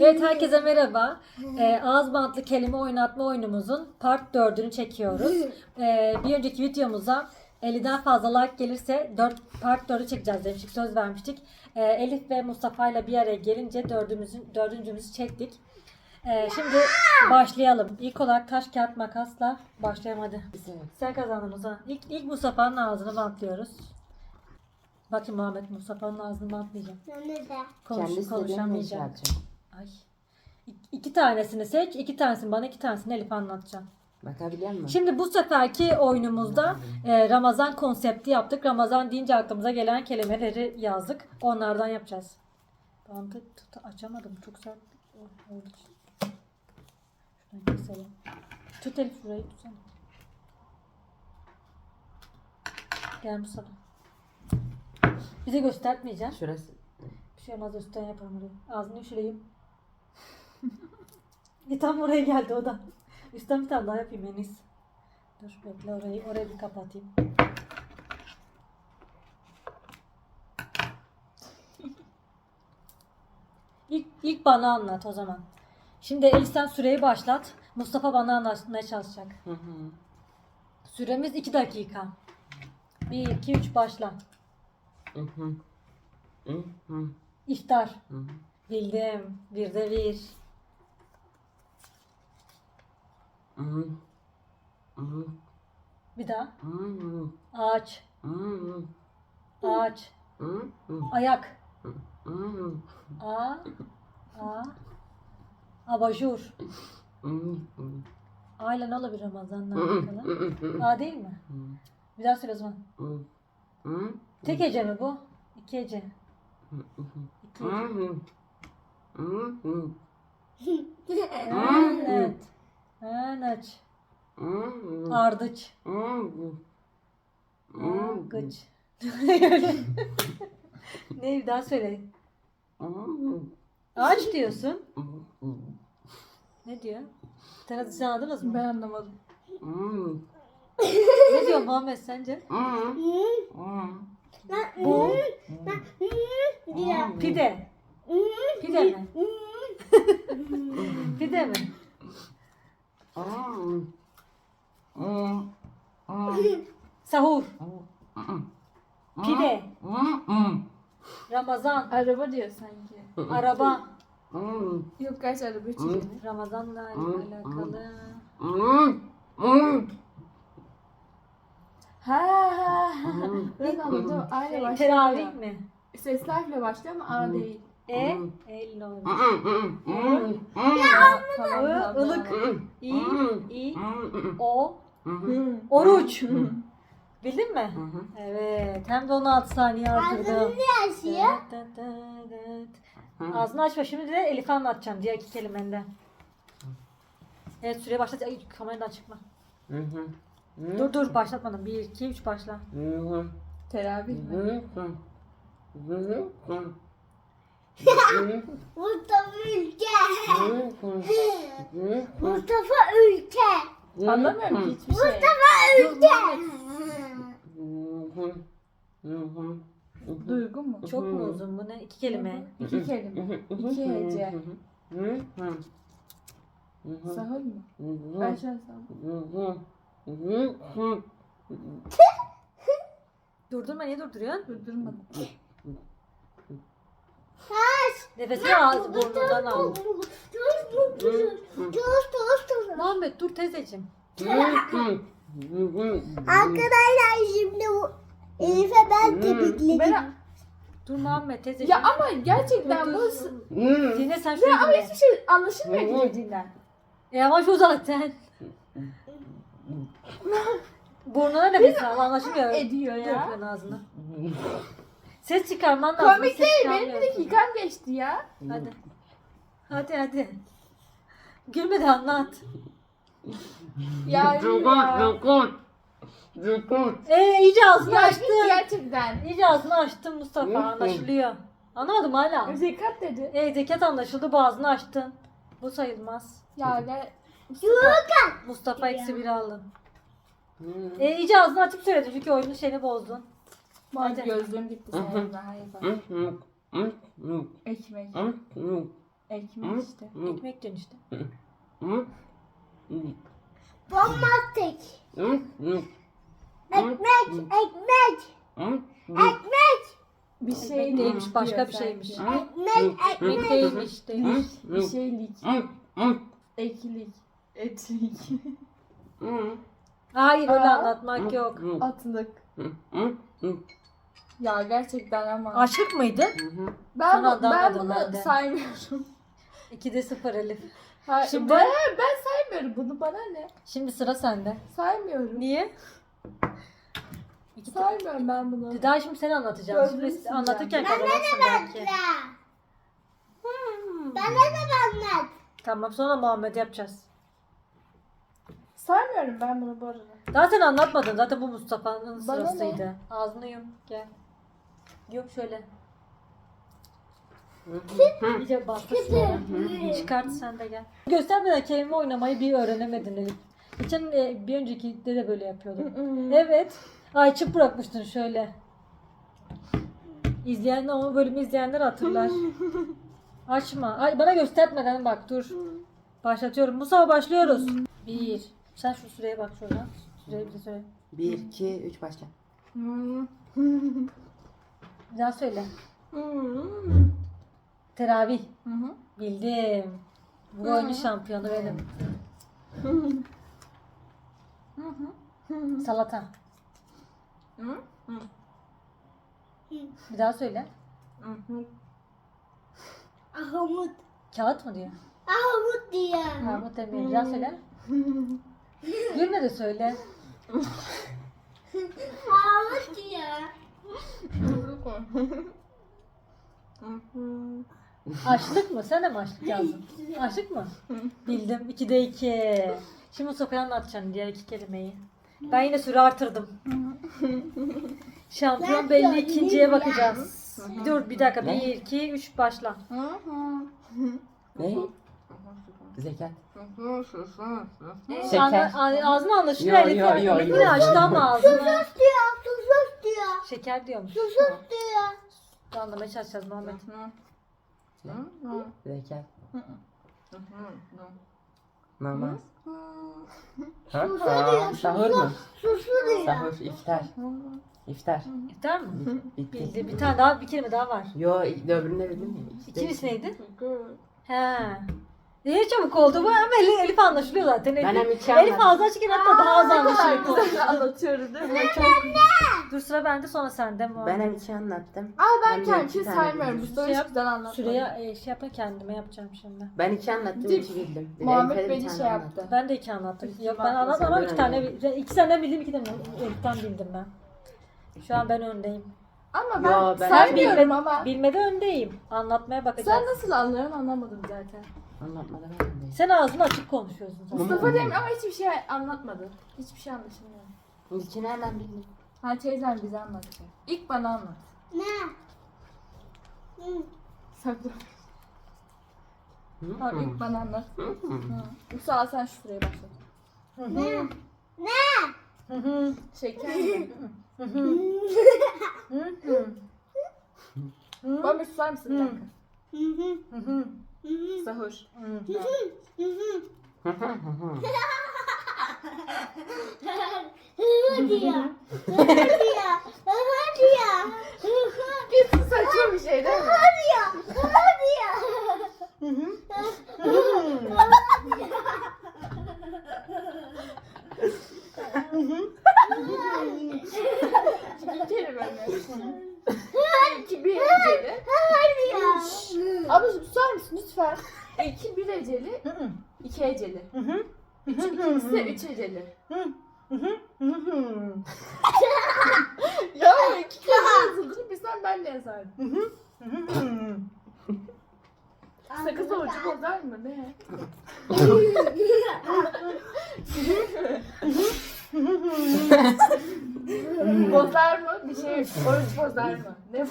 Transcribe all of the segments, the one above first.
Evet herkese merhaba. Ee, ağız bantlı kelime oynatma oyunumuzun part 4'ünü çekiyoruz. Ee, bir önceki videomuza 50'den fazla like gelirse 4 part 4'ü çekeceğiz demiştik. Söz vermiştik. Ee, Elif ve Mustafa ile bir araya gelince dördümüzün, dördüncümüzü çektik. Ee, şimdi başlayalım. İlk olarak taş kağıt makasla başlayalım hadi. Sen kazandın Musa. İlk, ilk Mustafa'nın ağzını bantlıyoruz. Bakın Muhammed Mustafa'nın ağzını bantlayacağım. Ben de. Konuş, Kendi konuşamayacağım. Ay. İk- İki tanesini seç, iki tanesini bana, iki tanesini Elif anlatacağım. Bakabiliyor musun? Şimdi bu seferki oyunumuzda e, Ramazan konsepti yaptık. Ramazan deyince aklımıza gelen kelimeleri yazdık. Onlardan yapacağız. Bantı tut, açamadım. Çok sert o- olduğu için. Şuradan keselim. Tut Elif burayı tutsana. Gel bu sana. Bize göstermeyeceğim. Şurası. Bir şey olmaz üstten yaparım orayı. Ağzını şurayım. Bir tam oraya geldi o da. Üstten bir tane daha yapayım en iyisi. Dur bekle orayı, orayı bir kapatayım. İlk, ilk bana anlat o zaman. Şimdi Elif sen süreyi başlat. Mustafa bana anlatmaya çalışacak. Hı hı. Süremiz 2 dakika. 1, 2, 3 başla. Hı hı. Hı hı. İftar. Hı hı. Bildim. Bir de bir. Hı hı. Bir daha. Ağaç. Ağaç. Ayak. A. A. Abajur. Hı hı. A ile ne olabilir Ramazan'la alakalı? A değil mi? Bir daha söyle o zaman. Tek hece mi bu? İki hece. İki hece. Evet. Hı hı. Ardıç. Hı hı. Argıç. ne bir daha söyle. Hı. Ağaç diyorsun. Ne diyor? Sen, siz anladınız mı? Ben anlamadım. Ne diyor Muhammed sence? Bu pide. Pide mi? Pide mi? Sahur. Pide. Ramazan. Araba diyor sanki. Araba. Yok kaç araba çekildi. Ramazan'la alakalı. Ha ha ha. Ben anladım. A ile Şey, başlıyor. teravih mi? Ses harfle başlıyor ama A değil. E? E ile olabilir. Ilık. Hı. İ, İ. O, oruç. Bildin mi? Evet. Hem de 16 saniye artırdım. Ağzını açma şimdi de Elif'e anlatacağım diğer iki kelimenden. Evet süreye başlat. Ay, kameradan çıkma. Hı hı. Dur dur başlatmadım. 1, 2, 3 başla. Hı hı. Teravih mi? Mustafa Ülke. Mustafa Ülke. Anlamıyorum hiçbir şey. Ülke. Hı hı. Hı hı. Duygu mu? Çok mu uzun bu ne? İki kelime. İki kelime. İki hece. Sahur mu? An sahur. Durdurma niye durduruyorsun? Durdurmadım. Nefesini ağız burnundan al. Tuz tuz. Tuz tuz tuz. Muhammed dur teyzeciğim. Arkadaşlar şimdi bu Elif'e ben tepikledim. Ben, Dur Muhammed teyzeciğim. ya ama gerçekten bu... Dinle sen şunu Ya ama dinle. hiçbir şey anlaşılmıyor ki dediğinden. Yavaş o zaten. Burnuna nefes al anlaşılmıyor. Ediyor Dur ya. ben ağzını. Ses çıkarman lazım. Komik ses değil. Benim bir çıkarmıyorsun. dakikam geçti ya. Hadi. Hadi hadi. Gülme de anlat. Ya ya. Ee iyice ağzını Ya açtın. git gerçekten. İyice ağzını açtın Mustafa anlaşılıyor. Anlamadım hala. Zekat dedi. Ee zekat anlaşıldı bu ağzını açtın. Bu sayılmaz. Ya gel. Mustafa eksi bir aldın. Ee iyice ağzını açıp söyledin çünkü oyunun şeyini bozdun. Bak Hadi. gözlüğüm gitti senin daha. Ekmek. Ekmek işte. Ekmek. Hı? Bombastik. Ekmek, ekmek, ekmek, Bir Ekmek şey değilmiş, başka bir şeymiş. ekmek, Ekmek ekmek. değilmiş. değilmiş. Bir şeylik. Eklik. Etlik. Hayır öyle anlatmak yok. Atlık. Hı? Ya gerçekten ama. Aşık mıydı? Hı? ben, Son bu- ben bunu ben de. saymıyorum. 2'de 0 Elif. Hayır, Şimdi- bana, ben saymıyorum bunu bana ne? Şimdi sıra sende. Saymıyorum. Niye? İki Saymıyorum ben bunu. Daha şimdi seni anlatacağım. Gözünü Şimdi sileceğim. anlatırken kazanırsın belki. Ya. Bana da anlat. Tamam sonra Muhammed yapacağız. Saymıyorum ben bunu bu arada. Sen anlatmadın. Zaten bu Mustafa'nın Bana ne? sırasıydı. Ağzını yum. Gel. Yum şöyle. İyice bastı şuraya. Çıkart sen de gel. Göstermeden kelime oynamayı bir öğrenemedin Elif. Geçen e, bir önceki de de böyle yapıyordun. Evet. Ay çıp bırakmıştın şöyle. İzleyenler o bölümü izleyenler hatırlar. Açma. Ay bana göstermeden bak dur. Başlatıyorum. Mustafa başlıyoruz. Bir. Sen şu süreye bak şuradan. Süreyi bize söyle. 1, 2, 3 başla. Bir daha söyle. Teravih. Bildim. Bu oyunun şampiyonu benim. Salata. Hı? Bir daha söyle. Ahmut. Kağıt mı diyor? Ahmut diyor. Bu demiyor. Bir daha söyle. Gülme de söyle. Ahmut diyor. Açlık mı? Sen de mi açlık yazdın? Açlık mı? Bildim. 2'de 2. Şimdi Mustafa'ya anlatacaksın diğer iki kelimeyi. Ben yine süre artırdım. Şampiyon belli ikinciye bakacağız. Dur bir dakika. 1, 2, 3 başla. Ne? Zekat. Ee, Şeker. anla- ağzını anlaşılıyor. Yo, yo, yo, yo. yine açtı ama ağzını. Diyor, tuzsuz diyor. Şeker diyormuş. Tuzsuz diyor. Anlamaya çalışacağız Muhammed. Zekat. Namaz. Ha? Aa, sahur mu? Susu diyor. Sahur, iftar. İftar. İftar mı? Bitti. Bildi. Bir tane daha bir kelime daha var. Yo, öbürünü de bildin mi? İkincisi neydi? He. Ne çabuk oldu bu ama Elif, Elif anlaşılıyor zaten. Ben Elif, hem iki Elif anladım. ağzı açıkken hatta daha az anlaşılıyor. güzel anlatıyorum değil mi? Dur sıra bende sonra sende Muhammed. Ben hem iki anlattım. Aa ben Hem de kendimi iki tane saymıyorum. bildim. Mustafa Şey hiç yap, güzel anlatmadı. Süreye e, şey yapma kendime yapacağım şimdi. Ben iki anlattım, Dik. iki bildim. Bir de Muhammed Elif'e de bir beni tane şey yaptı. Ben de iki anlattım. Yok ben anlatmadım ama sen iki ben tane bil- iki senden bildim iki tane Elif'ten bildim ben. Şu an ben öndeyim. Ama ben, Yo, ben- saymıyorum Bilme- ama. Bilmede öndeyim. Anlatmaya bakacağız. Sen nasıl anlıyorsun anlamadım zaten. Anlatmadan. Sen ağzını açık konuşuyorsun zaten. Mustafa demiş ama hiçbir şey anlatmadı. Hiçbir şey anlaşılmıyor. İlki nereden bildin? Ha teyzem bize anlatacak. İlk bana anlat. Ne? Hı. Sakla. Tamam ilk bana anlat. Hı? Hı. Mustafa sen şuraya başla. Ne? Hı hı. Şeker mi? Hı hı. Hı hı. Hı Bana bir susar mısın bir dakika? Hı hı, hı. Hı hı hı, Sahur. hı. hı hı. Hı hı hı hı. Hı diyor. Diyor. Diyor. Hı hı. Kesin saçma bir şey değil mi? Hı diyor. Hı diyor. İki mi? İki bir eceli. Ablacığım susar mısın lütfen? İki bir eceli, iki eceli. Hı hı. Üç ikincisi de üç eceli. Hı hı. Hı hı. Ya iki kelime yazıldığını bilsem ben de yazardım. Hı hı. Sakız orucu bozar mı? Ne? bozar mı? Bir şey oruç bozar mı? Ne bu?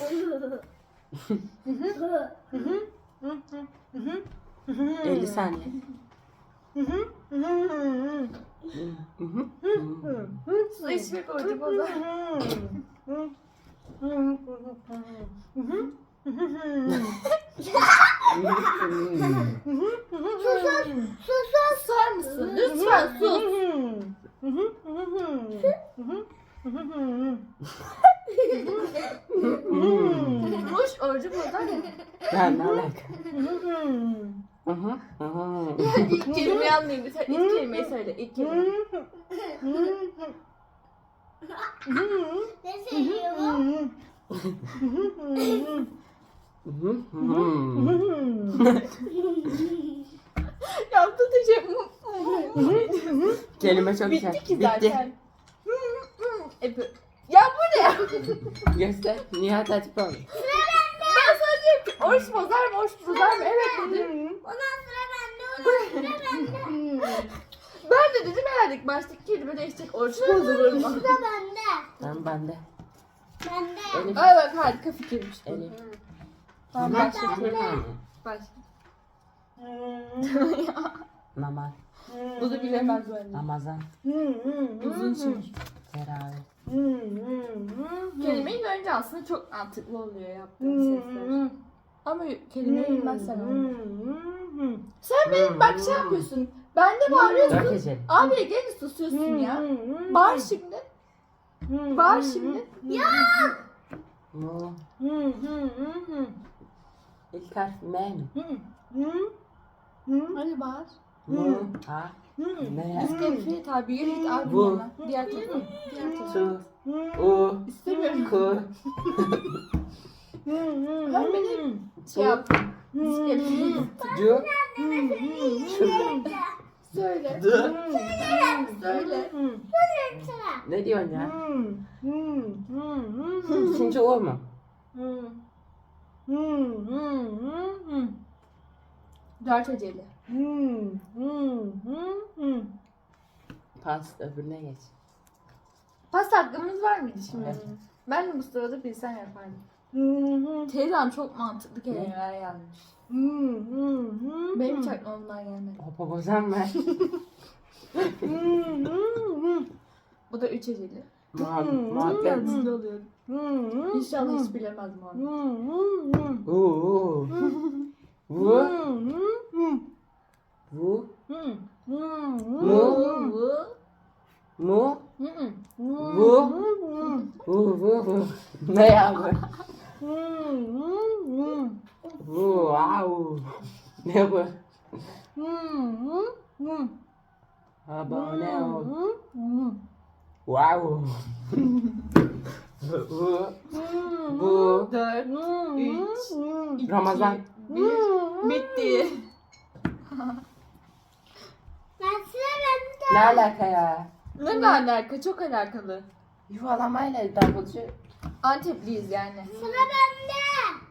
50 saniye. Hı hı. Hı hı. Su içmek orucu bozar. Susar mısın? Lütfen sus. Ruş orucu mı? Ya ne alaka? Hı hı. İlk kelimeyi anlayayım. Sen ilk kelimeyi söyle. İlk kelime. Ne söylüyor bu? Hı hı. Yaptı diyeceğim. Kelime çok güzel. Bitti ki zaten. E, bu- ya bu ne? Göster. Nihat Hatipoğlu. Ben sana diyorum ki oruç bozar mı, oruç bozar mı? Evet dedim. Ondan sıra bende, ondan sıra bende. Ben de dedim herhalde baştaki kelime değişecek. Oruç bozulur mu? Sıra bende. Tamam bende. Bende. Elif. Ay bak harika fikirmiş. Elif. Tamam Hı başla. Başla. Namaz. Bunu bilemez bence. Ramazan. Uzun şey. Teravih. Kelimeyi önce aslında çok mantıklı oluyor yaptığın sesler. Ama kelimeyi bilmezsen olmuyor. Sen benim bak şey yapıyorsun. Ben de Dört bağırıyorsun. geceli. Abi gene susuyorsun ya. Bağır şimdi. Bağır şimdi. Mu. İlk harf M mi? Hadi bağır. Mu. Ha. Ne? İskelefi tabi yürü git abi Bu. yanına. Diğer tarafa. Diğer tarafa. Tu. U. İstemiyorum. Ku. Beni şey yap. İskelefi. Cu. Söyle. Du. Söyle. Ne diyorsun ya? İkinci U mu? Dört eceli. Pas öbürüne geç. Pas hakkımız var mıydı şimdi? Ben de bu sırada bilsen yapardım. Teyzem çok mantıklı kelimeler yazmış. Benim hiç aklıma bunlar gelmedi. Hopa bozan mı? Bu da üç eceli. Muhab- Muhabbet. İnşallah hiç bilemez Muhammed. U. U. Vu. Vu. Mu. Bu. Mu. Vu. Vu. Vu. Vu. Ne ya bu? Vu. Wow. Ne bu? Abone ol. Wow. Bu. Bu. Dört. Üç. iki, Ramazan. Bir. Bitti. Ne alaka ya? Ne ne alaka? Çok alakalı. Yuvalamayla davulcu. Antepliyiz yani. Sıra bende.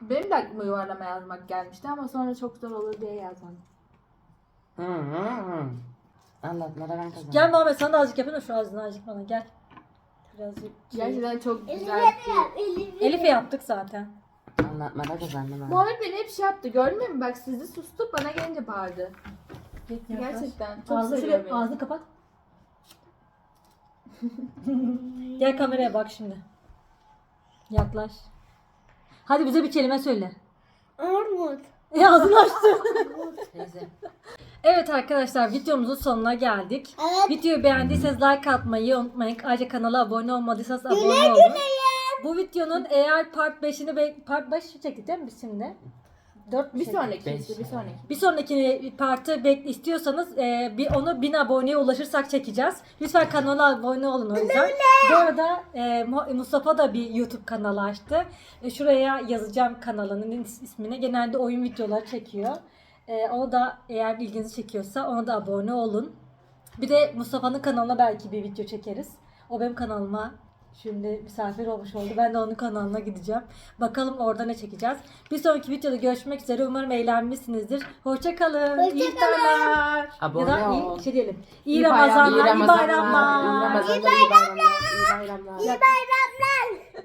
Benim de aklıma yuvarlama yazmak gelmişti ama sonra çok zor olur diye yazmadım. Hı hı hı. Anlatmada ben kazandım. Gel Muhammed sana da azıcık yapayım da şu ağzını azıcık bana gel. Birazcık. Gerçekten çok güzel. Elif'e yaptık zaten. Anlatmada kazandım ben. Muhammed beni hep şey yaptı görmüyor musun? Bak sizi sustu bana gelince bağırdı. Git yaklaş. Gerçekten çok Ağzını, seviyor şöyle, beni. ağzını kapat. Gel kameraya bak şimdi. Yaklaş. Hadi bize bir kelime söyle. Armut. E ağzını açtı. Teyze. evet arkadaşlar videomuzun sonuna geldik. Evet. Videoyu beğendiyseniz like atmayı unutmayın. Ayrıca kanala abone olmadıysanız abone olun. Bu videonun eğer part 5'ini be- part 5 çektik değil mi biz şimdi? 4 Bir sonraki Beş. işte bir sonraki. Bir sonraki partı bek istiyorsanız e, bir onu 1000 aboneye ulaşırsak çekeceğiz. Lütfen kanala abone olun o yüzden. Bu arada e, Mu- Mustafa da bir YouTube kanalı açtı. E, şuraya yazacağım kanalının is- ismini. Genelde oyun videoları çekiyor. E, o da eğer ilginizi çekiyorsa ona da abone olun. Bir de Mustafa'nın kanalına belki bir video çekeriz. O benim kanalıma şimdi misafir olmuş oldu. Ben de onun kanalına gideceğim. Bakalım orada ne çekeceğiz. Bir sonraki videoda görüşmek üzere. Umarım eğlenmişsinizdir. Hoşçakalın. İyi Hoşça iftarlar. Abone ya da ol. iyi şey diyelim. İyi, İyi Ramazanlar, bayramlar, iyi bayramlar. İyi Ramazanlar. İyi bayramlar. İyi bayramlar. İyi bayramlar.